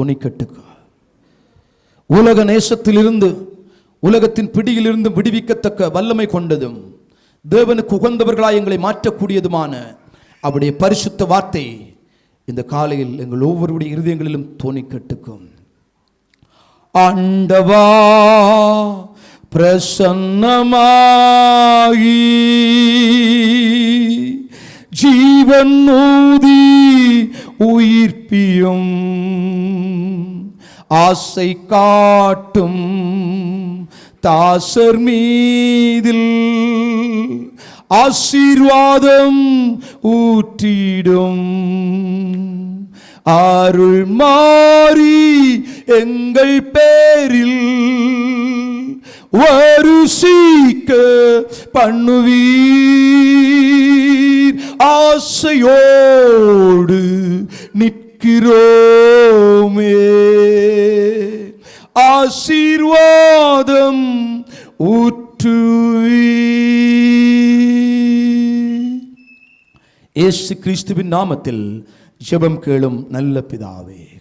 துணிக்கட்டுக்கு. உலக நேசத்திலிருந்து உலகத்தின் பிடியிலிருந்து விடுவிக்கத்தக்க வல்லமை கொண்டதும் தேவனுக்கு உகந்தவர்களாய் எங்களை மாற்றக்கூடியதுமான அவருடைய பரிசுத்த வார்த்தை இந்த காலையில் எங்கள் ஒவ்வொருடைய இருதயங்களிலும் துணிக்கட்டுக்கும். ஆண்டவா பிரசன்னமாயி ஜீவன் ஊதி உயிர்ப்பியும். ஆசை காட்டும் தாசர் மீதில் ஆசீர்வாதம் ஊற்றிடும். அருள் மாறி எங்கள் பேரில் ஒரு சீக்க பண்ணுவீர். ஆசையோடு நிற்கிறோமே. ஆசீர்வாதம் ஏசு கிறிஸ்துவின் நாமத்தில் ஜெபம் கேளும் நல்ல பிதாவே.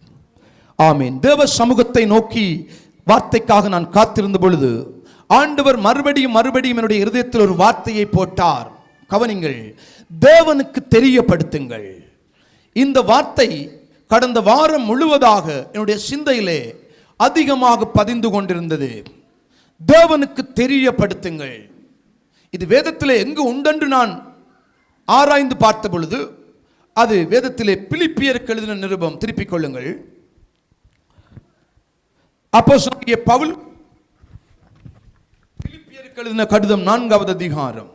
ஆமேன். தேவ சமூகத்தை நோக்கி வார்த்தைக்காக நான் காத்திருந்த பொழுது ஆண்டவர் மறுபடியும் மறுபடியும் என்னுடைய இருதயத்தில் ஒரு வார்த்தையை போட்டார். கவனிங்கள் தேவனுக்கு தெரியப்படுத்துங்கள். இந்த வார்த்தை கடந்த வாரம் முழுவதாக என்னுடைய சிந்தையிலே அதிகமாக பதிந்து கொண்டிருந்தது. தேவனுக்கு தெரியப்படுத்துங்கள். இது வேதத்திலே எங்கு உண்டென்று நான் ஆராய்ந்து பார்த்த பொழுது அது வேதத்திலே பிலிப்பியருக்கு எழுதின நிருபம். திருப்பிக் கொள்ளுங்கள். அப்போ பவுல் பிலிப்பியருக்கு எழுதின கடிதம் நான்காவது அதிகாரம்.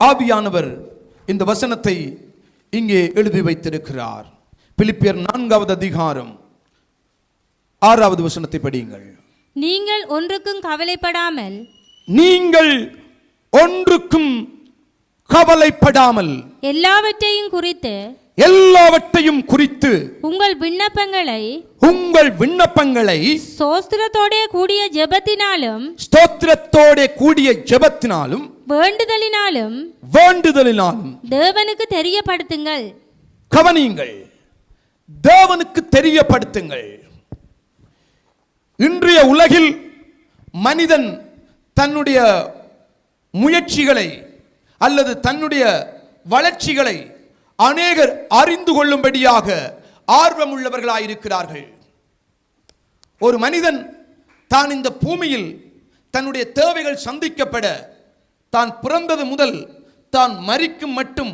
ஆவியானவர் இந்த வசனத்தை இங்கே எழுதி வைத்திருக்கிறார். பிலிப்பியர் நான்காவது அதிகாரம் ஆறாவது வசனத்தை படியுங்கள். நீங்கள் ஒன்றுக்கும் கவலைப்படாமல் நீங்கள் ஒன்றுக்கும் கவலைப்படாமல் எல்லாவற்றையும் குறித்து எல்லாவற்றையும் குறித்து உங்கள் விண்ணப்பங்களை உங்கள் விண்ணப்பங்களை சோஸ்திரத்தோடே கூடிய ஜெபத்தினாலும் ஸ்தோத்திரத்தோட கூடிய ஜெபத்தினாலும் வேண்டுதலினாலும் வேண்டுதலினாலும் தேவனுக்கு தெரியப்படுத்துங்கள். கவனியுங்கள். தேவனுக்கு தெரியப்படுத்துங்கள். இன்றைய உலகில் மனிதன் தன்னுடைய முயற்சிகளை அல்லது தன்னுடைய வளர்ச்சிகளை அநேகர் அறிந்து கொள்ளும்படியாக ஆர்வமுள்ளவர்களாயிருக்கிறார்கள். ஒரு மனிதன் தான் இந்த பூமியில் தன்னுடைய தேவைகள் சந்திக்கப்பட தான் பிறந்தது முதல் தான் மறிக்கும் மட்டும்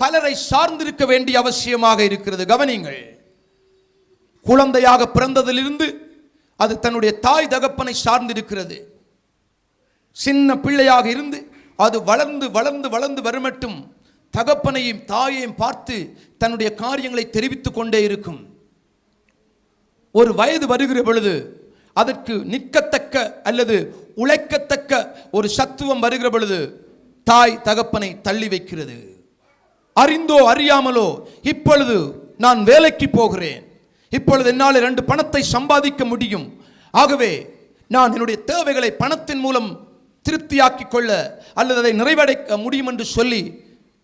பலரை சார்ந்திருக்க வேண்டிய அவசியமாக இருக்கிறது. கவனிங்கள் குழந்தையாக பிறந்ததிலிருந்து அது தன்னுடைய தாய் தகப்பனை சார்ந்திருக்கிறது. சின்ன பிள்ளையாக இருந்து அது வளர்ந்து வளர்ந்து வளர்ந்து வரும் மட்டும் தகப்பனையும் தாயையும் பார்த்து தன்னுடைய காரியங்களை தெரிவித்துக் கொண்டே இருக்கும். ஒரு வயது வருகிற பொழுது அதற்கு நிற்கத்தக்க அல்லது உழைக்கத்தக்க ஒரு சத்துவம் வருகிற பொழுது தாய் தகப்பனை தள்ளி வைக்கிறது. அறிந்தோ அறியாமலோ இப்பொழுது நான் வேலைக்கு போகிறேன். இப்பொழுது என்னால் இரண்டு பணத்தை சம்பாதிக்க முடியும். ஆகவே நான் என்னுடைய தேவைகளை பணத்தின் மூலம் திருப்தியாக்கிக் கொள்ள அல்லது அதை நிறைவடைக்க முடியும் என்று சொல்லி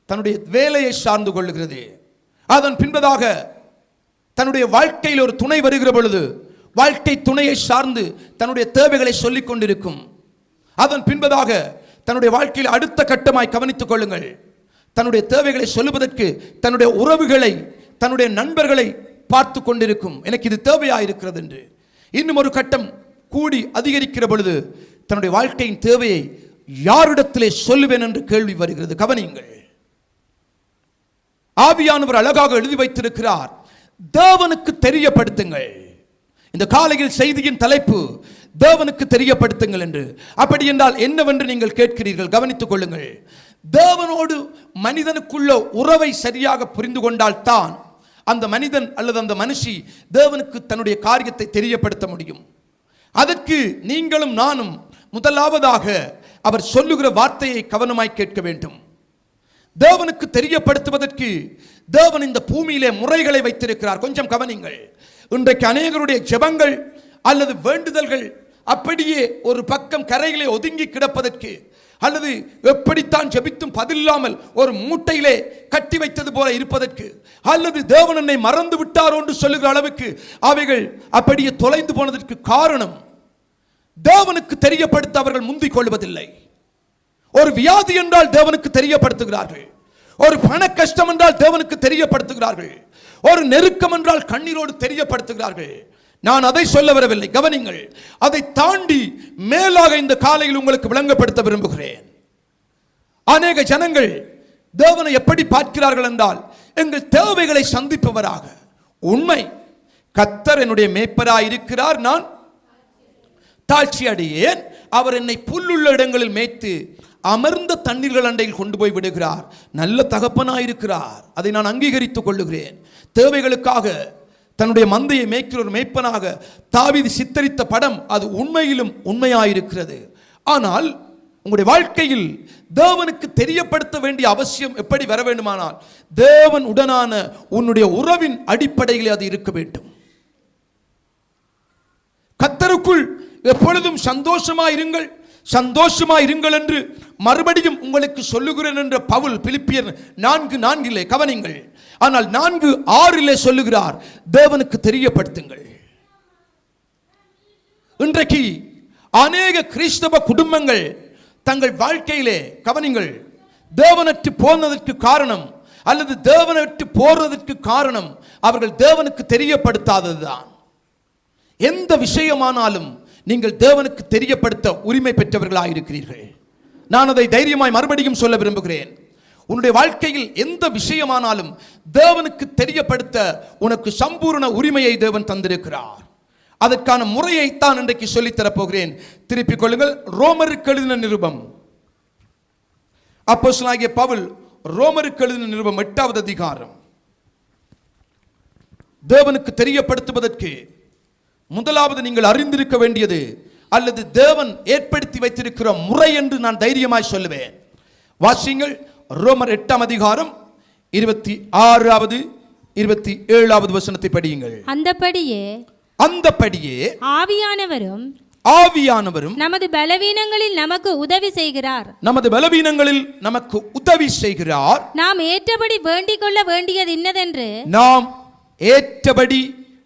தன்னுடைய வேலையை சார்ந்து கொள்ளுகிறது. அதன் பின்பதாக தன்னுடைய வாழ்க்கையில் ஒரு துணை வருகிற பொழுது வாழ்க்கை துணையை சார்ந்து தன்னுடைய தேவைகளை சொல்லிக் கொண்டிருக்கும். அதன் பின்பதாக தன்னுடைய வாழ்க்கையில் அடுத்த கட்டமாய் கவனித்துக் கொள்ளுங்கள். தன்னுடைய தேவைகளை சொல்லுவதற்கு தன்னுடைய உறவுகளை தன்னுடைய நண்பர்களை பார்த்து கொண்டிருக்கும். எனக்கு இது தேவையா இருக்கிறது என்று. இன்னும் ஒரு கட்டம் கூடி அதிகரிக்கிற பொழுது தன்னுடைய வாழ்க்கையின் தேவையை யாரிடத்திலே சொல்லுவேன் என்று கேள்வி வருகிறது. கவனியுங்கள். ஆவியானவர் அழகாக எழுதி வைத்திருக்கிறார். தேவனுக்கு தெரியப்படுத்துங்கள். இந்த காலையில் செய்தியின் தலைப்பு தேவனுக்கு தெரியப்படுத்துங்கள் என்று. அப்படி என்றால் என்னவென்று நீங்கள் கேட்கிறீர்கள்? கவனித்துக் கொள்ளுங்கள். தேவனோடு மனிதனுக்குள்ள உறவை சரியாக புரிந்து கொண்டால் தான் அந்த மனிதன் அல்லது அந்த மனுஷி தேவனுக்கு தன்னுடைய காரியத்தை தெரியப்படுத்த முடியும். அதற்கு நீங்களும் நானும் முதலாவதாக அவர் சொல்லுகிற வார்த்தையை கவனமாய் கேட்க வேண்டும். தேவனுக்கு தெரியப்படுத்துவதற்கு தேவன் இந்த பூமியிலே முறைகளை வைத்திருக்கிறார். கொஞ்சம் கவனிங்கள். இன்றைக்கு அநேகருடைய ஜெபங்கள் அல்லது வேண்டுதல்கள் அப்படியே ஒரு பக்கம் கரையிலே ஒதுங்கி கிடப்பதற்கு அல்லது எப்படித்தான் ஜெபித்தும் பதில்லாமல் ஒரு மூட்டையிலே கட்டி வைத்தது போல இருப்பதற்கு அல்லது தேவன் என்னை மறந்து விட்டாரோ என்று சொல்லுகிற அளவுக்கு அவைகள் அப்படியே தொலைந்து போனதற்கு காரணம் தேவனுக்கு தெரியப்படுத்த அவர்கள் முந்திக் கொள்வதில்லை. ஒரு வியாதி என்றால் தேவனுக்கு தெரியப்படுத்துகிறார்கள். ஒரு பண கஷ்டம் என்றால் தேவனுக்கு தெரியப்படுத்துகிறார்கள். ஒரு நெருக்கம் என்றால் கண்ணீரோடு தெரியப்படுத்துகிறார்கள். நான் அதை சொல்ல வரவில்லை. கவனிங்கள் அதை தாண்டி மேலாக இந்த காலையில் உங்களுக்கு விளங்கப்படுத்த விரும்புகிறேன். அநேக ஜனங்கள் தேவனை எப்படி பார்க்கிறார்கள் என்றால் எங்கள் தேவைகளை சந்திப்பவராக. உண்மை. கத்தர் என்னுடைய மேய்ப்பராய் இருக்கிறார். நான் தாழ்ச்சி அடையேன் அவர் என்னை புல்லுள்ள இடங்களில் மேய்த்து அமர்ந்த தண்ணீர்கள் அண்டையில் கொண்டு போய் விடுகிறார். நல்ல தகப்பனாயிருக்கிறார். அதை நான் அங்கீகரித்துக் கொள்ளுகிறேன். தேவைகளுக்காக தன்னுடைய மந்தையை மேய்க்கிற ஒரு மேய்ப்பனாக தாவிதி சித்தரித்த படம் அது உண்மையிலும் உண்மையாயிருக்கிறது. ஆனால் உங்களுடைய வாழ்க்கையில் தேவனுக்கு தெரியப்படுத்த வேண்டிய அவசியம் எப்படி வர வேண்டுமானால் தேவன் உடனான உன்னுடைய உறவின் அடிப்படையில் அது இருக்க வேண்டும். கத்தருக்குள் எப்பொழுதும் சந்தோஷமா இருங்கள் சந்தோஷமா இருங்கள் என்று மறுபடியும் உங்களுக்கு சொல்லுகிறேன் என்ற பவுல் பிலிப்பியர் நான்கு நான்கிலே கவனிங்கள். ஆனால் நான்கு ஆறிலே சொல்லுகிறார் தேவனுக்கு தெரியப்படுத்துங்கள். இன்றைக்கு அநேக கிறிஸ்தவ குடும்பங்கள் தங்கள் வாழ்க்கையிலே கவனிங்கள் தேவனற்று போனதற்கு காரணம் அல்லது தேவனற்று போறதற்கு காரணம் அவர்கள் தேவனுக்கு தெரியப்படுத்தாததுதான். எந்த விஷயமானாலும் நீங்கள் தேவனுக்கு தெரியப்படுத்த உரிமை பெற்றவர்களாக இருக்கிறீர்கள் நான் அதை தைரியமாய் மறுபடியும் சொல்ல விரும்புகிறேன். உன்னுடைய வாழ்க்கையில் எந்த விஷயமானாலும் தேவனுக்கு தெரியப்படுத்த உனக்கு சம்பூர்ண உரிமையை தேவன் தந்திருக்கிறார். அதற்கான முறையைத்தான் இன்றைக்கு சொல்லித் தரப்போகிறேன் திருப்பிக் கொள்ளுங்கள். ரோமருக்கு எழுதின நிருபம். அப்போஸ்தலனாகிய பவுல் ரோமருக்கு எழுதின நிருபம் எட்டாவது அதிகாரம். தேவனுக்கு தெரியப்படுத்துவதற்கு முதலாவது நீங்கள் அறிந்திருக்க வேண்டியது அல்லது தேவன் ஏற்படுத்தி வைத்திருக்கிற முறை என்று நான் தைரியமாய் சொல்லுவேன். வாசிங்கள் ரோமர் எட்டாம் அதிகாரம் இருபத்தி ஆறாவது இருபத்தி ஏழாவது வசனத்தை படியுங்கள். அந்தபடியே அந்தபடியே ஆவியானவரும் ஆவியானவரும் நமது பலவீனங்களில் நமக்கு உதவி செய்கிறார். நமது பலவீனங்களில் நமக்கு உதவி செய்கிறார். நாம் ஏற்றபடி வேண்டிக் கொள்ள வேண்டியது இன்னதென்று? நாம் ஏற்றபடி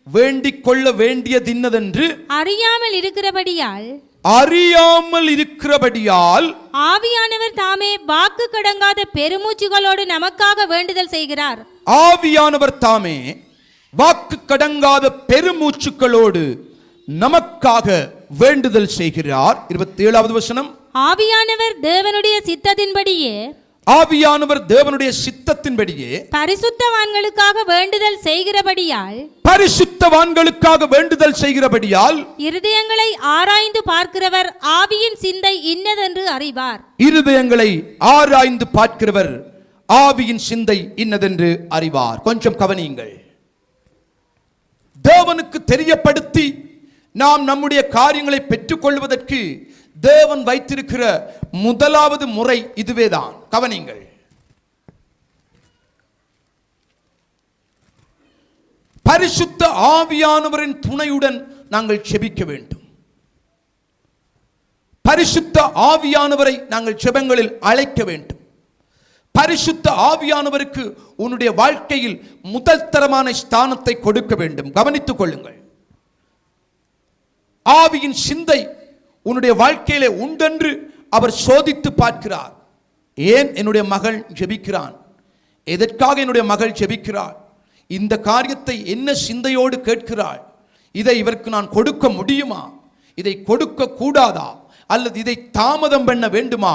வேண்டிக் கொள்ள வேண்டியதின்னதென்று அறியாமல் இருக்கிறபடியால் அறியாமல் இருக்கிறபடியால் ஆவியானவர் தாமே வாக்கு கடங்காத பெருமூச்சுகளோடு நமக்காக வேண்டுதல் செய்கிறார். ஆவியானவர் தாமே வாக்கு கடங்காத பெருமூச்சுக்களோடு நமக்காக வேண்டுதல் செய்கிறார். இருபத்தி ஏழாவது வசனம். ஆவியானவர் தேவனுடைய சித்தத்தின்படியே ஆவியானவர் தேவனுடைய சித்தத்தின்படியே பரிசுத்தவான்களுக்காக வேண்டுதல் செய்கிறபடியால் பரிசுத்தவான்களுக்காக வேண்டுதல் செய்கிறபடியால் இருதயங்களை ஆராய்ந்து பார்க்கிறவர் ஆவியின் சிந்தை இன்னதென்று அறிவார். இருதயங்களை ஆராய்ந்து பார்க்கிறவர் ஆவியின் சிந்தை இன்னதென்று அறிவார். கொஞ்சம் கவனியுங்கள். தேவனுக்கு தெரியப்படுத்தி நாம் நம்முடைய காரியங்களை பெற்றுக்கொள்வதற்கு தேவன் வைத்திருக்கிற முதலாவது முறை இதுவேதான். கவனிங்கள் பரிசுத்த ஆவியானவரின் துணையுடன் நாங்கள் செபிக்க வேண்டும். பரிசுத்த ஆவியானவரை நாங்கள் செபங்களில் அழைக்க வேண்டும். பரிசுத்த ஆவியானவருக்கு உன்னுடைய வாழ்க்கையில் முதல் தரமான ஸ்தானத்தை கொடுக்க வேண்டும். கவனித்துக் கொள்ளுங்கள். ஆவியின் சிந்தை உன்னுடைய வாழ்க்கையிலே உண்டென்று அவர் சோதித்து பார்க்கிறார். ஏன் என்னுடைய மகள் ஜெபிக்கிறான்? எதற்காக என்னுடைய மகள் ஜெபிக்கிறாள்? இந்த காரியத்தை என்ன சிந்தையோடு கேட்கிறாள்? இதை இவருக்கு நான் கொடுக்க முடியுமா? இதை கொடுக்க கூடாதா? அல்லது இதை தாமதம் பண்ண வேண்டுமா?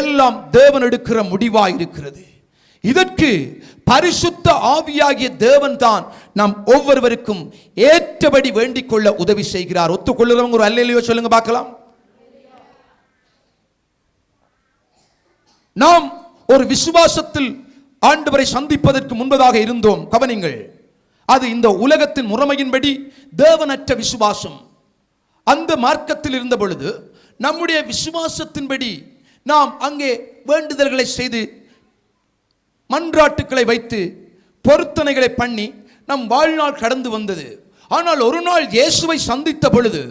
எல்லாம் தேவன் எடுக்கிற முடிவாக இருக்கிறது இதற்கு பரிசுத்த ஆவியாகிய தேவன் தான் நாம் ஒவ்வொருவருக்கும் ஏற்றபடி வேண்டிக் கொள்ள உதவி செய்கிறார். ஒத்துக்கொள்ளுறவங்க ஒரு அல்லையோ சொல்லுங்க பார்க்கலாம். நாம் ஒரு விசுவாசத்தில் ஆண்டவரை சந்திப்பதற்கு முன்பதாக இருந்தோம். கவனிங்கள். அது இந்த உலகத்தின் முறைமையின்படி தேவனற்ற விசுவாசம். அந்த மார்க்கத்தில் இருந்த பொழுது நம்முடைய விசுவாசத்தின்படி நாம் அங்கே வேண்டுதல்களை செய்து மன்றாட்டுக்களை வைத்து பொருத்தனைகளை பண்ணி நம் வாழ்நாள் கடந்து வந்தது. ஆனால் ஒரு நாள் இயேசுவை சந்தித்த பொழுது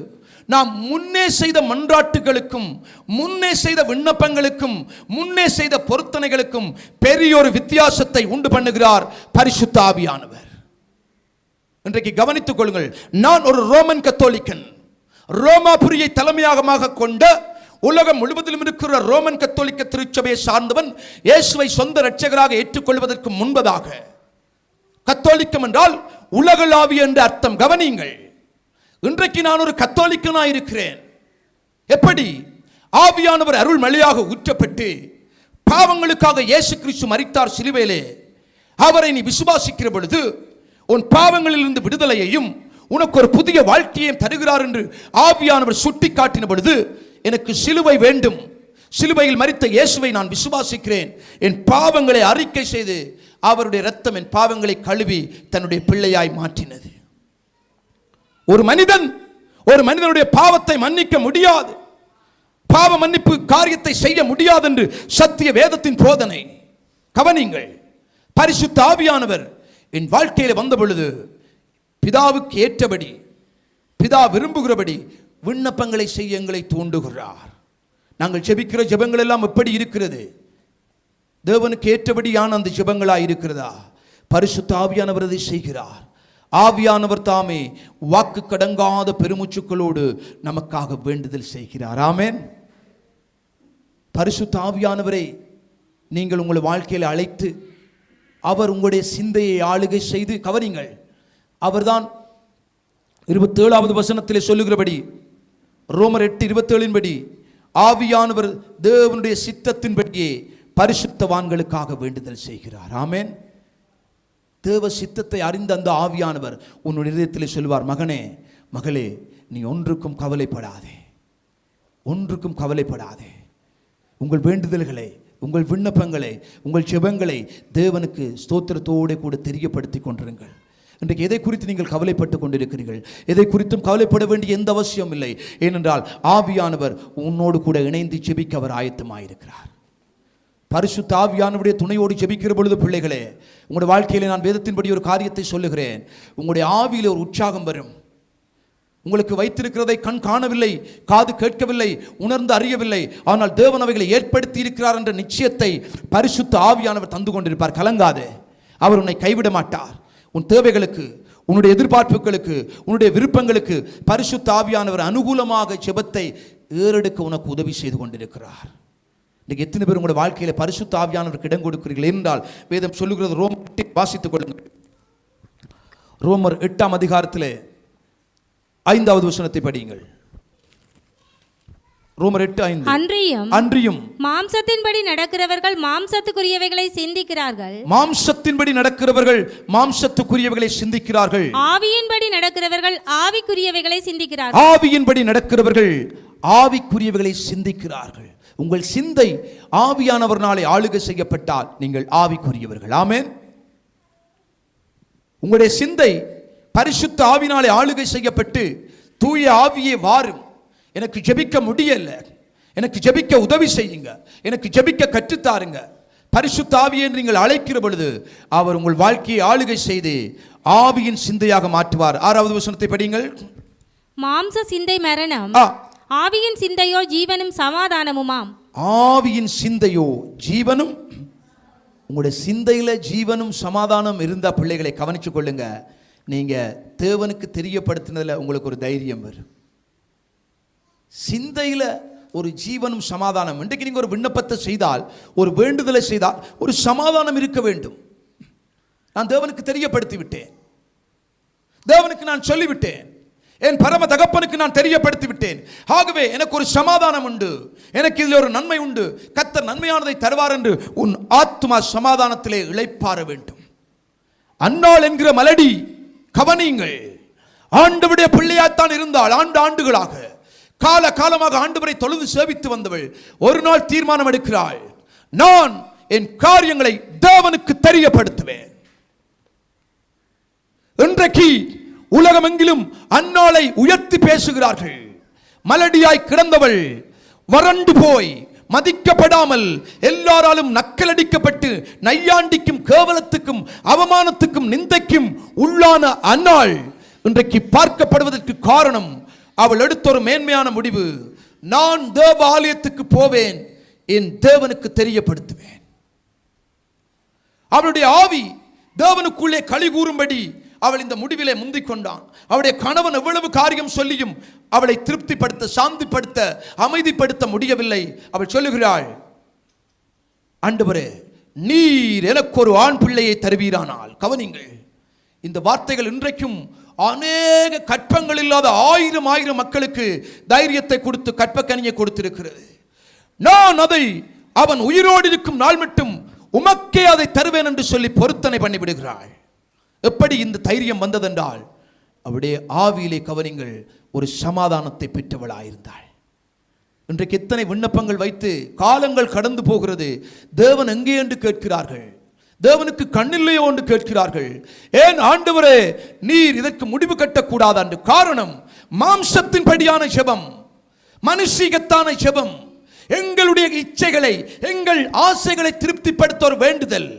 நாம் முன்னே செய்த மன்றாட்டுகளுக்கும் முன்னே செய்த விண்ணப்பங்களுக்கும் முன்னே செய்த பொருத்தனைகளுக்கும் பெரியொரு வித்தியாசத்தை உண்டு பண்ணுகிறார் பரிசுத்தாவியானவர் இன்றைக்கு கவனித்துக் கொள்ளுங்கள் நான் ஒரு ரோமன் கத்தோலிக்கன். ரோமாபுரியை தலைமையாக கொண்ட உலகம் முழுவதிலும் இருக்கிற ரோமன் கத்தோலிக்க திருச்சபையை சார்ந்தவன் இயேசுவை சொந்த ரட்சகராக ஏற்றுக்கொள்வதற்கு முன்பதாக. கத்தோலிக்கம் என்றால் உலகளாவிய என்ற அர்த்தம். கவனியுங்கள். இன்றைக்கு நான் ஒரு கத்தோலிக்கனாக இருக்கிறேன். எப்படி? ஆவியானவர் அருள் மழையாக ஊற்றப்பட்டு பாவங்களுக்காக இயேசு கிறிஸ்து மரித்தார் சிலுவையிலே. அவரை நீ விசுவாசிக்கிற பொழுது உன் பாவங்களிலிருந்து விடுதலையையும் உனக்கு ஒரு புதிய வாழ்க்கையையும் தருகிறார் என்று ஆவியானவர் சுட்டி காட்டின பொழுது எனக்கு சிலுவை வேண்டும். சிலுவையில் மறித்த இயேசுவை நான் விசுவாசிக்கிறேன். என் பாவங்களை அறிக்கை செய்து அவருடைய ரத்தம் என் பாவங்களை கழுவி தன்னுடைய பிள்ளையாய் மாற்றினது. ஒரு மனிதன் ஒரு மனிதனுடைய பாவத்தை மன்னிக்க முடியாது. பாவ மன்னிப்பு காரியத்தை செய்ய முடியாது என்று சத்திய வேதத்தின் போதனை. கவனிங்கள் பரிசுத்த ஆவியானவர் என் வாழ்க்கையில் வந்த பொழுது பிதாவுக்கு ஏற்றபடி பிதா விரும்புகிறபடி விண்ணப்பங்களை செய்ய எங்களை தூண்டுகிறார். நாங்கள் ஜெபிக்கிற ஜெபங்கள் எல்லாம் எப்படி இருக்கிறது? தேவனுக்கு ஏற்றபடியான அந்த ஜெபங்களாக இருக்கிறதா? பரிசுத்த ஆவியானவர் அதை செய்கிறார். ஆவியானவர் தாமே வாக்கு கடங்காத பெருமுச்சுக்களோடு நமக்காக வேண்டுதல் செய்கிறார். ஆமேன். பரிசுத்த ஆவியானவரை நீங்கள் உங்கள் வாழ்க்கையில் அழைத்து அவர் உங்களுடைய சிந்தையை ஆளுகை செய்து கவரிங்கள் அவர்தான் இருபத்தேழாவது வசனத்தில் சொல்லுகிறபடி ரோமர் எட்டு இருபத்தேழின்படி ஆவியானவர் தேவனுடைய சித்தத்தின்படியே பரிசுத்தவான்களுக்காக வேண்டுதல் செய்கிறார். ஆமேன். தேவ சித்தத்தை அறிந்த அந்த ஆவியானவர் உன்னுடைய இதயத்திலே சொல்வார் மகனே மகளே நீ ஒன்றுக்கும் கவலைப்படாதே. ஒன்றுக்கும் கவலைப்படாதே. உங்கள் வேண்டுதல்களை உங்கள் விண்ணப்பங்களை உங்கள் செபங்களை தேவனுக்கு ஸ்தோத்திரத்தோடு கூட தெரியப்படுத்தி கொண்டிருங்கள். இன்றைக்கு எதை குறித்து நீங்கள் கவலைப்பட்டு கொண்டிருக்கிறீர்கள்? எதை குறித்தும் கவலைப்பட வேண்டிய எந்த அவசியம் இல்லை. ஏனென்றால் ஆவியானவர் உன்னோடு கூட இணைந்து செபிக்க அவர் ஆயத்தமாயிருக்கிறார். பரிசு தாவியானுடைய துணையோடு ஜெபிக்கிற பொழுது பிள்ளைகளே உங்களுடைய வாழ்க்கையில் நான் வேதத்தின்படி ஒரு காரியத்தை சொல்லுகிறேன். உங்களுடைய ஆவியில் ஒரு உற்சாகம் வரும். உங்களுக்கு வைத்திருக்கிறதை கண் காணவில்லை காது கேட்கவில்லை உணர்ந்து அறியவில்லை. ஆனால் தேவன் அவைகளை ஏற்படுத்தி இருக்கிறார் என்ற நிச்சயத்தை பரிசுத்த ஆவியானவர் தந்து கொண்டிருப்பார். கலங்காதே. அவர் உன்னை கைவிட மாட்டார். உன் தேவைகளுக்கு உன்னுடைய எதிர்பார்ப்புகளுக்கு உன்னுடைய விருப்பங்களுக்கு பரிசுத்த ஆவியானவர் அனுகூலமாக ஜெபத்தை ஏறெடுக்க உனக்கு உதவி செய்து கொண்டிருக்கிறார். இன்னைக்கு எத்தனை பேர் உங்களுடைய வாழ்க்கையில பரிசுத்த ஆவியானவருக்கு இடம் கொடுக்கிறீர்கள் என்றால் வேதம் சொல்லுகிறது ரோம் வாசித்துக் கொள்ளுங்கள். ரோமர் எட்டாம் அதிகாரத்திலே ஐந்தாவது வசனத்தை படியுங்கள். ரோமர் எட்டு ஐந்து. அன்றியும் அன்றியும் மாம்சத்தின்படி நடக்கிறவர்கள் மாம்சத்துக்குரியவைகளை சிந்திக்கிறார்கள். மாம்சத்தின்படி நடக்கிறவர்கள் மாம்சத்துக்குரியவைகளை சிந்திக்கிறார்கள். ஆவியின்படி நடக்கிறவர்கள் ஆவிக்குரியவைகளை சிந்திக்கிறார்கள். ஆவியின்படி நடக்கிறவர்கள் ஆவிக்குரியவைகளை சிந்திக்கிறார்கள். உங்கள் சிந்தை ஆவியானவர்னாலே ஆளுகை செய்யப்பட்டால் நீங்கள் ஆவிக்குரியவர்கள். ஆமென். உங்களுடைய சிந்தை பரிசுத்த ஆவினாலே ஆளுகை செய்யப்பட்டு தூய ஆவியே வாரும். எனக்கு ஜெபிக்க முடியல. எனக்கு ஜெபிக்க உதவி செய்யுங்க. எனக்கு ஜெபிக்க கற்றுத்தாருங்க. பரிசுத்த ஆவி என்று நீங்கள் அழைக்கிற பொழுது அவர் உங்கள் வாழ்க்கையை ஆளுகை செய்து ஆவியின் சிந்தையாக மாற்றுவார். ஆறாவது வசனத்தை படியுங்கள். மாம்ச சிந்தை மரணம். ஆவியின் சிந்தையோ ஜீவனும் சமாதானமுமாம். ஆவியின் சிந்தையோ ஜீவனும் உங்களுடைய சிந்தையில் ஜீவனும் சமாதானம் இருந்தா பிள்ளைகளை கவனிச்சு கொள்ளுங்க. நீங்க தேவனுக்கு தெரியப்படுத்தினதுல உங்களுக்கு ஒரு தைரியம் வரும். சிந்தையில் ஒரு ஜீவனும் சமாதானம் இன்றைக்கு நீங்கள் ஒரு விண்ணப்பத்தை செய்தால் ஒரு வேண்டுதலை செய்தால் ஒரு சமாதானம் இருக்க வேண்டும். நான் தேவனுக்கு தெரியப்படுத்தி விட்டேன் தேவனுக்கு நான் சொல்லிவிட்டேன். என் பரம தகப்பனுக்கு நான் தெரியப்படுத்தி விட்டேன் ஆகவே எனக்கு ஒரு சமாதானம் உண்டு. எனக்கு இதில் ஒரு நன்மை உண்டு. கத்தர் நன்மையானதை தருவார் என்று உன் ஆத்மா சமாதானத்திலே இழைப்பார வேண்டும். அன்னாள் என்கிற மலடி கவனியுங்கள். ஆண்டவருடைய பிள்ளையாத்தான் இருந்தால் ஆண்டு ஆண்டுகளாக கால காலமாக ஆண்டவரை தொழுது சேவித்து வந்தவள் ஒரு நாள் தீர்மானம் எடுக்கிறாள். நான் என் காரியங்களை தேவனுக்கு தெரியப்படுத்துவேன். இன்றைக்கு உலகமெங்கிலும் அன்னாளை உயர்த்தி பேசுகிறார்கள். மலடியாய் கிடந்தவள் வறண்டு போய் மதிக்கப்படாமல் எல்லாராலும் நக்கலடிக்கப்பட்டு நையாண்டிக்கும் கேவலத்துக்கும் அவமானத்துக்கும் நிந்தைக்கும் உள்ளான அன்னாள் இன்றைக்கு பார்க்கப்படுவதற்கு காரணம் அவள் எடுத்த ஒரு மேன்மையான முடிவு. நான் தேவ ஆலயத்துக்கு போவேன் என் தேவனுக்கு தெரியப்படுத்துவேன். அவளுடைய ஆவி தேவனுக்குள்ளே களி கூறும்படி அவள் இந்த முடிவிலே முந்திக் கொண்டான் அவளுடைய கணவன் எவ்வளவு காரியம் சொல்லியும் அவளை திருப்திப்படுத்த சாந்திப்படுத்த அமைதிப்படுத்த முடியவில்லை. அவள் சொல்லுகிறாள் ஆண்டவரே நீர் எனக்கு ஒரு ஆண் பிள்ளையை தருவீரானால். கவனிங்கள் இந்த வார்த்தைகள் இன்றைக்கும் அநேக கற்பங்கள் இல்லாத ஆயிரம் ஆயிரம் மக்களுக்கு தைரியத்தை கொடுத்து கற்பக்கனியை கொடுத்திருக்கிறது. நான் அதை அவன் உயிரோடு இருக்கும் நாள் மட்டும் உமக்கே அதை தருவேன் என்று சொல்லி பொருத்தனை பண்ணிவிடுகிறாள். எப்படி இந்த தைரியம் வந்ததென்றால் அவருடைய ஆவியிலே கவனிங்கள் ஒரு சமாதானத்தை பெற்றவளாயிருந்தாள். இன்றைக்கு எத்தனை விண்ணப்பங்கள் வைத்து காலங்கள் கடந்து போகிறது தேவன் எங்கே என்று கேட்கிறார்கள்? தேவனுக்கு கண்ணில்லையோ என்று கேட்கிறார்கள். ஏன் ஆண்டவரே நீர் இதற்கு முடிவு கட்டக்கூடாது என்று காரணம் மாம்சத்தின் படியான ஜெபம் மனுஷீகத்தான ஜெபம் எங்களுடைய இச்சைகளை எங்கள் ஆசைகளை திருப்திப்படுத்த ஒரு வேண்டுதல்.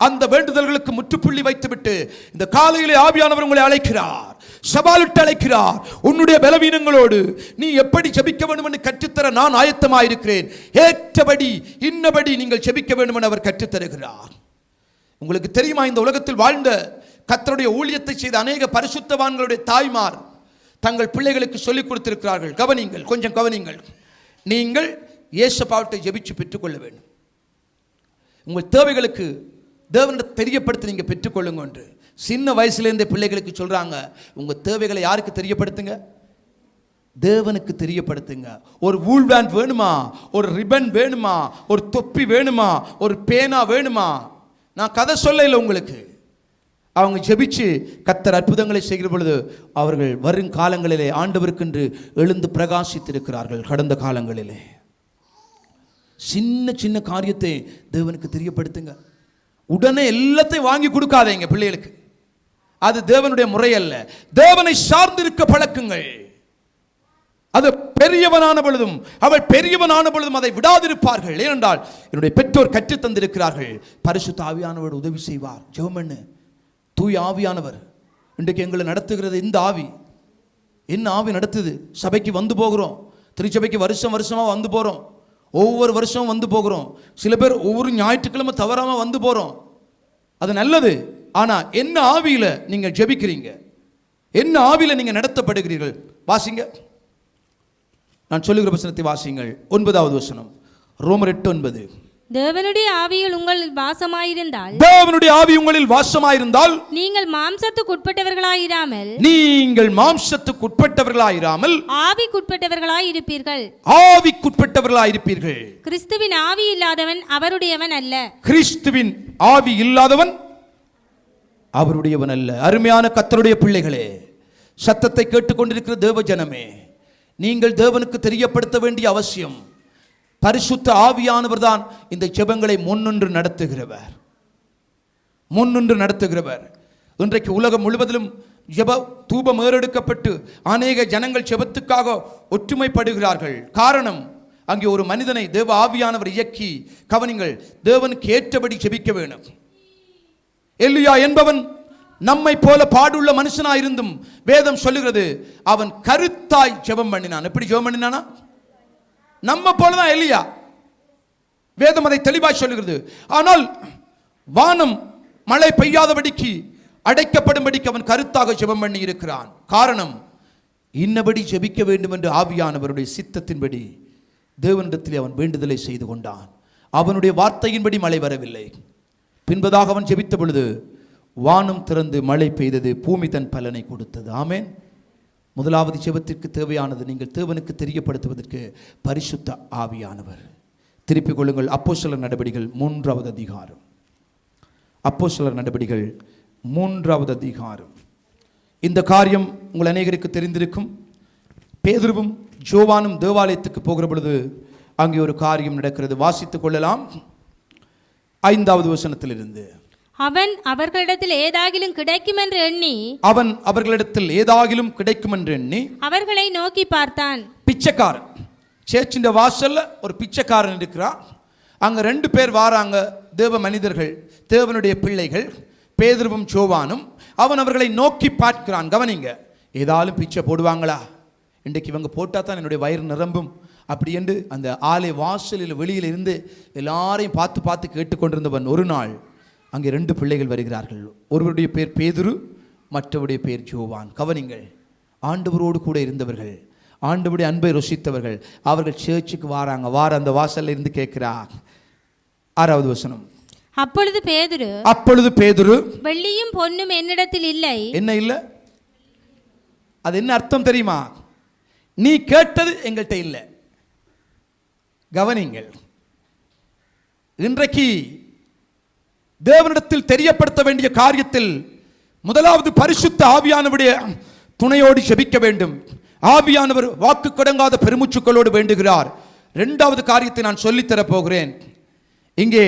அந்த வேண்டுதல்களுக்கு முற்றுப்புள்ளி வைத்துவிட்டு இந்த காலையிலே ஆவியானவர் உங்களை அழைக்கிறார் சவாலிட்டு அழைக்கிறார். உன்னுடைய பலவீனங்களோடு நீ எப்படி ஜெபிக்க வேண்டும் என்று கற்றுத்தர நான் ஆயத்தமாயிருக்கிறேன். ஏற்றபடி இன்னபடி நீங்கள் ஜெபிக்க வேண்டும் என அவர் கற்றுத்தருகிறார். உங்களுக்கு தெரியுமா இந்த உலகத்தில் வாழ்ந்த கத்தருடைய ஊழியத்தை செய்த அநேக பரிசுத்தவான்களுடைய தாய்மார் தங்கள் பிள்ளைகளுக்கு சொல்லிக் கொடுத்திருக்கிறார்கள். கவனிங்கள் கொஞ்சம் கவனிங்கள் நீங்கள் இயேசப்பாவட்டை ஜெபிச்சு பெற்றுக்கொள்ள வேண்டும். உங்கள் தேவைகளுக்கு தேவனை தெரியப்படுத்தி நீங்கள் பெற்றுக்கொள்ளுங்க என்று சின்ன வயசுலேருந்தே பிள்ளைகளுக்கு சொல்கிறாங்க உங்கள் தேவைகளை யாருக்கு தெரியப்படுத்துங்க? தேவனுக்கு தெரியப்படுத்துங்க. ஒரு வூல்வேன் வேணுமா? ஒரு ரிப்பன் வேணுமா? ஒரு தொப்பி வேணுமா? ஒரு பேனா வேணுமா? நான் கதை சொல்ல இல்லை உங்களுக்கு. அவங்க ஜெபிச்சு கத்தர் அற்புதங்களை செய்கிற பொழுது அவர்கள் வரும் காலங்களிலே ஆண்டவருக்கென்று எழுந்து பிரகாசித்திருக்கிறார்கள் கடந்த காலங்களிலே. சின்ன சின்ன காரியத்தை தேவனுக்கு தெரியப்படுத்துங்க. உடனே எல்லாத்தையும் வாங்கி கொடுக்காதீங்க பிள்ளைகளுக்கு. அது தேவனுடைய முறை அல்ல தேவனை சார்ந்திருக்க பழக்குங்கள். அது பெரியவனான பொழுதும் அவள் பெரியவனான பொழுதும் அதை விடாதிருப்பார்கள். ஏனென்றால் என்னுடைய பெற்றோர் கற்றுத் தந்திருக்கிறார்கள். பரிசுத்த ஆவியானவர் உதவி செய்வார். ஜெவமண்ணு தூய் ஆவியானவர். இன்றைக்கு எங்களை நடத்துகிறது இந்த ஆவி. என்ன ஆவி நடத்துது? சபைக்கு வந்து போகிறோம். திருச்சபைக்கு வருஷம் வருஷமாக வந்து போகிறோம் ஒவ்வொரு வருஷம் வந்து போகிறோம். சில பேர் ஒவ்வொரு ஞாயிற்றுக்கிழமை தவறாமல் வந்து போகிறோம் அது நல்லது. ஆனால் என்ன ஆவியில் நீங்கள் ஜெபிக்கிறீங்க? என்ன ஆவியில் நீங்கள் நடத்தப்படுகிறீர்கள்? வாசிங்க. நான் சொல்லுகிற வசனத்தை வாசிங்கள் ஒன்பதாவது வசனம். ரோமர் எட்டு ஒன்பது. தேவனுடைய ஆவியில் உங்களில் வாசமாயிருந்தால் தேவனுடைய ஆவி உங்களில் வாசமாயிருந்தால் நீங்கள் மாம்சத்துக்குட்பட்டவர்களாயிராமல் நீங்கள் மாம்சத்துக்கு உட்பட்டவர்களாயிராமல் ஆவிக்குட்பட்டவர்களாய் இருப்பீர்கள் ஆவிக்குட்பட்டவர்களாயிருப்பீர்கள். கிறிஸ்துவின் ஆவி இல்லாதவன் அவருடையவன் அல்ல. கிறிஸ்துவின் ஆவி இல்லாதவன் அவருடையவன் அல்ல. அருமையான கத்தருடைய பிள்ளைகளே சத்தத்தை கேட்டுக்கொண்டிருக்கிற தேவ ஜனமே நீங்கள் தேவனுக்கு தெரியப்படுத்த வேண்டிய அவசியம். பரிசுத்த ஆவியானவர் தான் இந்த ஜெபங்களை முன்னின்று நடத்துகிறவர். முன்னின்று நடத்துகிறவர். இன்றைக்கு உலகம் முழுவதிலும் ஜெப தூபம் ஏறெடுக்கப்பட்டு அநேக ஜனங்கள் ஜெபத்துக்காக ஒற்றுமைப்படுகிறார்கள். காரணம் அங்கே ஒரு மனிதனை தேவ ஆவியானவர் இயக்கி கவனிங்கள் தேவனுக்கு ஏற்றபடி ஜெபிக்க வேணும் எல்லியா என்பவன் நம்மை போல பாடுள்ள மனுஷனாயிருந்தும் வேதம் சொல்லுகிறது அவன் கருத்தாய் ஜெபம் பண்ணினான். எப்படி ஜெபம் பண்ணினானா? நம்ம போலதான் எலியா. வேதம் அதை தெளிவாய் சொல்லுகிறது. ஆனால் வானம் மழை பெய்யாதபடிக்கு அடைக்கப்படும்படிக்கு அவன் கருத்தாக ஜெபம் பண்ணி இருக்கிறான் காரணம் இன்னபடி ஜெபிக்க வேண்டும் என்று ஆவியானவருடைய சித்தத்தின்படி தேவனிடத்திலே அவன் வேண்டுதலை செய்து கொண்டான். அவனுடைய வார்த்தையின்படி மழை வரவில்லை. பின்பதாக அவன் ஜெபித்த பொழுது வானம் திறந்து மழை பெய்தது பூமி தன் பலனை கொடுத்தது. ஆமேன். முதலாவது ஜெபத்திற்கு தேவையானது நீங்கள் தேவனுக்கு தெரியப்படுத்துவதற்கு பரிசுத்த ஆவியானவர். திருப்பிக் கொள்ளுங்கள். அப்போஸ்தலர் நடவடிக்கைகள் மூன்றாவது அதிகாரம். அப்போஸ்தலர் நடவடிக்கைகள் மூன்றாவது அதிகாரம். இந்த காரியம் உங்கள் அநேகருக்கு தெரிந்திருக்கும். பேதுருவும் ஜோவானும் தேவாலயத்துக்கு போகிற பொழுது அங்கே ஒரு காரியம் நடக்கிறது. வாசித்துக் கொள்ளலாம். ஐந்தாவது வசனத்திலிருந்து. அவன் அவர்களிடத்தில் ஏதாகிலும் கிடைக்கும் என்று எண்ணி அவன் அவர்களிடத்தில் ஏதாகிலும் கிடைக்கும் என்று எண்ணி அவர்களை நோக்கி பார்த்தான். பிச்சைக்காரன். சேர்ச்சின்ற வாசல்ல ஒரு பிச்சைக்காரன் இருக்கிறான். அங்க ரெண்டு பேர் வாராங்க தேவ மனிதர்கள் தேவனுடைய பிள்ளைகள் பேதுருவும் ஜோவானும் அவன் அவர்களை நோக்கி பார்க்கிறான். கவனிங்க ஏதாலும் பிச்சை போடுவாங்களா? இன்றைக்கு இவங்க போட்டால் தான் என்னுடைய வயிறு நிரம்பும். அப்படி என்று அந்த ஆலை வாசலில் வெளியில் இருந்து எல்லாரையும் பார்த்து பார்த்து கேட்டுக்கொண்டிருந்தவன் ஒரு நாள் அங்கே ரெண்டு பிள்ளைகள் வருகிறார்கள். ஒருவருடைய பேர் பேதுரு மற்றவருடைய பேர் ஜோவான் கவனிங்கள் ஆண்டவரோடு கூட இருந்தவர்கள் ஆண்டவருடைய அன்பை ருசித்தவர்கள் அவர்கள் சேர்ச்சுக்கு வாராங்க. வார அந்த வாசல்ல இருந்து கேட்கிறார். ஆறாவது வசனம். அப்பொழுது பேதுரு அப்பொழுது பேதுரு வெள்ளியும் பொன்னும் என்னிடத்தில் இல்லை. என்ன இல்லை? அது என்ன அர்த்தம் தெரியுமா? நீ கேட்டது எங்கள்கிட்ட இல்லை. கவனிங்கள் இன்றைக்கு தேவனிடத்தில் தெரியப்படுத்த வேண்டிய காரியத்தில் முதலாவது பரிசுத்த ஆவியானவருடைய துணையோடு ஜெபிக்க வேண்டும். ஆவியானவர் வாக்கு கடங்காத பெருமுச்சுக்களோடு வேண்டுகிறார். இரண்டாவது காரியத்தை நான் சொல்லித்தரப் போகிறேன். இங்கே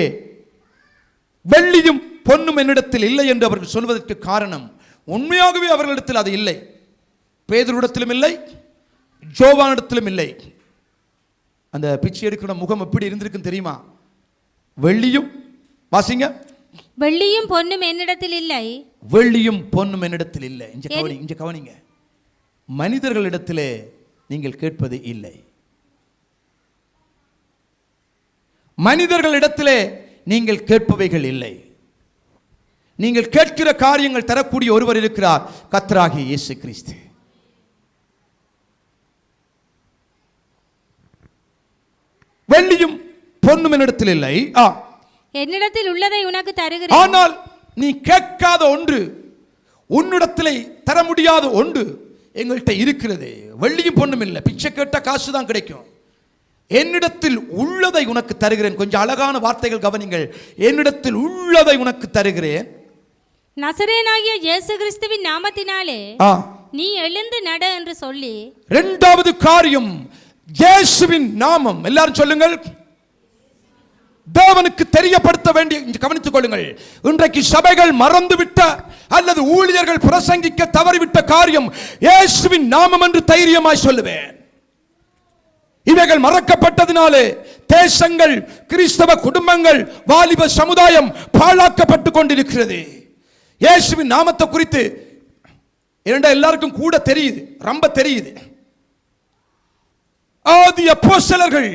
வெள்ளியும் பொன்னும் என்னிடத்தில் இல்லை என்று அவர்கள் சொல்வதற்கு காரணம் உண்மையாகவே அவர்களிடத்தில் அது இல்லை. பேதரிடத்திலும் இல்லை ஜோவானிடத்திலும் இல்லை. அந்த பிச்சை எடுக்கிற முகம் எப்படி இருந்திருக்குன்னு தெரியுமா? வெள்ளியும் வாசிங்க. வெள்ளியும் பொன்னும் என்னிடத்தில் இல்லை. வெள்ளியும் பொன்னும் என்னிடத்தில் இல்லை. இங்க கவனி இங்க கவனிங்க. மனிதர்களிடத்திலே நீங்கள் கேட்பது இல்லை. மனிதர்களிடத்திலே நீங்கள் கேட்பவைகள் இல்லை. நீங்கள் கேட்கிற காரியங்கள் தரக்கூடிய ஒருவர் இருக்கிறார் கத்ராகி இயேசு கிறிஸ்து. வெள்ளியும் பொன்னும் என்னிடத்தில் இல்லை. ஆ என்னிடத்தில் உள்ளதை உனக்கு தருகிறேன். ஆனால் நீ கேட்காத ஒன்று உன்னிடத்திலே தர முடியாத ஒன்று எங்கள்கிட்ட இருக்கிறது. வெள்ளியும் பொண்ணும் இல்லை பிச்சை கேட்ட காசு தான் கிடைக்கும். என்னிடத்தில் உள்ளதை உனக்கு தருகிறேன். கொஞ்சம் அழகான வார்த்தைகள் கவனிங்கள். என்னிடத்தில் உள்ளதை உனக்கு தருகிறேன். நசரேனாகிய இயேசு கிறிஸ்துவின் நாமத்தினாலே நீ எழுந்து நட என்று சொல்லி இரண்டாவது காரியம் இயேசுவின் நாமம். எல்லாரும் சொல்லுங்கள். தேவனுக்கு தெரியப்படுத்த வேண்டிய கவனித்துக் கொள்ளுங்கள். இன்றைக்கு சபைகள் மறந்துவிட்ட அல்லது ஊழியர்கள் பிரசங்கிக்க தவறிவிட்ட காரியம் இயேசுவின் நாமம் என்று தைரியமாய் சொல்லுவேன். இவைகள் மறக்கப்பட்டதினாலே தேசங்கள் கிறிஸ்தவ குடும்பங்கள் வாலிப சமுதாயம் பாழாக்கப்பட்டு கொண்டிருக்கிறது. இயேசுவின் நாமத்தை குறித்து இரண்டா எல்லாருக்கும் கூட தெரியுது ரொம்ப தெரியுது. ஆதி சிலர்கள்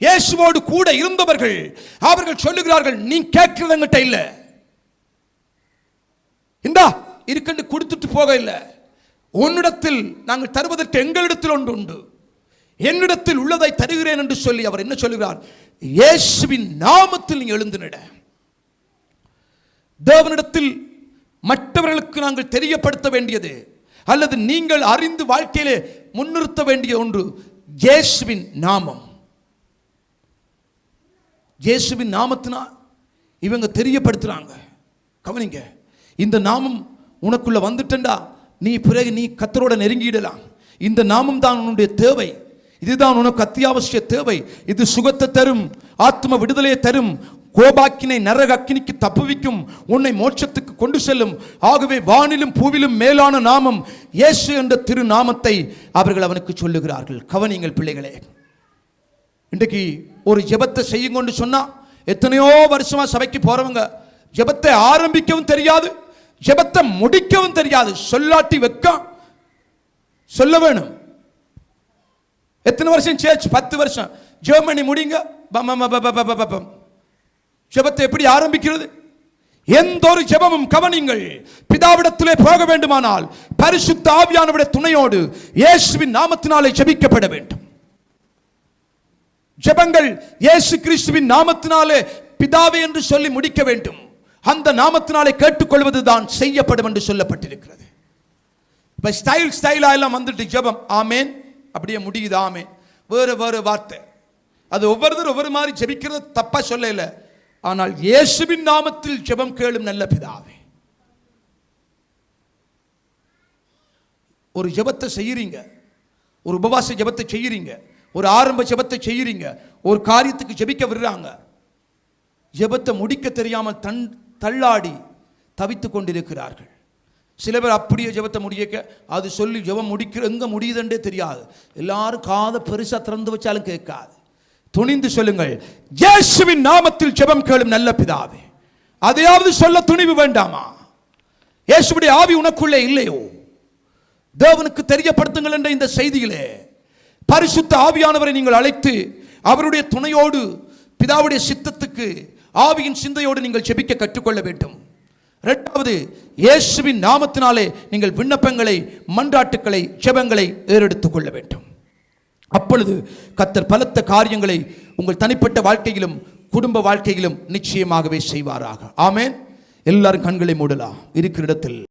இயேசுவோடு கூட இருந்தவர்கள் அவர்கள் சொல்லுகிறார்கள் நீ கேட்கிறது எங்கிட்ட இல்ல. இந்தா இருக்கண்டு கொடுத்துட்டு போக இல்லை. உன்னிடத்தில் நாங்கள் தருவதற்கு எங்களிடத்தில் ஒன்று உண்டு. என்னிடத்தில் உள்ளதை தருகிறேன் என்று சொல்லி அவர் என்ன சொல்லுகிறார்? இயேசுவின் நாமத்தில் நீ எழுந்து தேவனிடத்தில் மற்றவர்களுக்கு நாங்கள் தெரியப்படுத்த வேண்டியது அல்லது நீங்கள் அறிந்து வாழ்க்கையிலே முன்னிறுத்த வேண்டிய ஒன்று இயேசுவின் நாமம். இயேசுவின் நாமத்தினா இவங்க தெரியப்படுத்துகிறாங்க கவனிங்க இந்த நாமம் உனக்குள்ள வந்துட்டண்டா நீ பிறகு நீ கத்தரோட நெருங்கிடலாம். இந்த நாமம் தான் உன்னுடைய தேவை. இதுதான் உனக்கு அத்தியாவசிய தேவை. இது சுகத்தை தரும் ஆத்ம விடுதலையை தரும். கோபாக்கினை நரக அக்கினிக்கு தப்புவிக்கும். உன்னை மோட்சத்துக்கு கொண்டு செல்லும். ஆகவே வானிலும் பூவிலும் மேலான நாமம் இயேசு என்ற திரு நாமத்தை அவர்கள் அவனுக்கு சொல்லுகிறார்கள். கவனிங்கள் பிள்ளைகளே இன்றைக்கு ஒரு ஜெபத்தை செய்யுங்கன்னு சொன்னால் எத்தனையோ வருஷமாக சபைக்கு போகிறவங்க ஜெபத்தை ஆரம்பிக்கவும் தெரியாது ஜெபத்தை முடிக்கவும் தெரியாது. சொல்லாட்டி வைக்க சொல்ல வேணும். எத்தனை வருஷம் சேர்ச் பத்து வருஷம். ஜெர்மனி முடிங்க. பம் ஜெபத்தை எப்படி ஆரம்பிக்கிறது? எந்த ஒரு ஜெபமும் கவனிங்கள். பிதாவிடத்திலே போக வேண்டுமானால் பரிசுத்த ஆவியானவருடைய துணையோடு இயேசுவின் நாமத்தினாலே ஜெபிக்கப்பட வேண்டும். ஜெபங்கள் இயேசு கிறிஸ்துவின் நாமத்தினாலே பிதாவே என்று சொல்லி முடிக்க வேண்டும். அந்த நாமத்தினாலே கேட்டுக்கொள்வது தான் செய்யப்படும் என்று சொல்லப்பட்டிருக்கிறது. இப்போ ஸ்டைல் ஸ்டைலா எல்லாம் வந்துட்டு ஜெபம். ஆமேன். அப்படியே முடியுது. ஆமேன். வேறு வேறு வார்த்தை. அது ஒவ்வொருத்தரும் ஒவ்வொரு மாதிரி ஜெபிக்கிறது தப்பா சொல்லல. ஆனால் இயேசுவின் நாமத்தில் ஜெபம் கேளும் நல்ல பிதாவே. ஒரு ஜெபத்தை செய்யறீங்க. ஒரு உபவாச ஜெபத்தை செய்யறீங்க. ஒரு ஆரம்ப ஜெபத்தை செய்கிறீங்க ஒரு காரியத்துக்கு ஜெபிக்க விடுறாங்க. ஜெபத்தை முடிக்க தெரியாமல் தன் தள்ளாடி தவித்துக் கொண்டிருக்கிறார்கள். சில பேர் அப்படியே ஜெபத்தை முடியக்க அது சொல்லி ஜெபம் முடிக்கிற எங்கே முடியுதுன்றே தெரியாது. எல்லாரும் காதை பெருசாக திறந்து வச்சாலும் கேட்காது. துணிந்து சொல்லுங்கள் இயேசுவின் நாமத்தில் ஜெபம் கேளும் நல்ல பிதாவே அதையாவது சொல்ல துணிவு வேண்டாமா? இயேசுடைய ஆவி உனக்குள்ளே இல்லையோ? தேவனுக்கு தெரியப்படுத்துங்கள் என்ற இந்த செய்தியிலே பரிசுத்த ஆவியானவரை நீங்கள் அழைத்து அவருடைய துணையோடு பிதாவுடைய சித்தத்துக்கு ஆவியின் சிந்தையோடு நீங்கள் செபிக்க கற்றுக்கொள்ள வேண்டும். இரண்டாவது இயேசுவின் நாமத்தினாலே நீங்கள் விண்ணப்பங்களை மன்றாட்டுக்களை செபங்களை ஏறெடுத்துக் கொள்ள வேண்டும். அப்பொழுது கத்தர் பலத்த காரியங்களை உங்கள் தனிப்பட்ட வாழ்க்கையிலும் குடும்ப வாழ்க்கையிலும் நிச்சயமாகவே செய்வாராக. ஆமேன். எல்லாரும் கண்களை மூடலாம். இருக்கிற இடத்தில்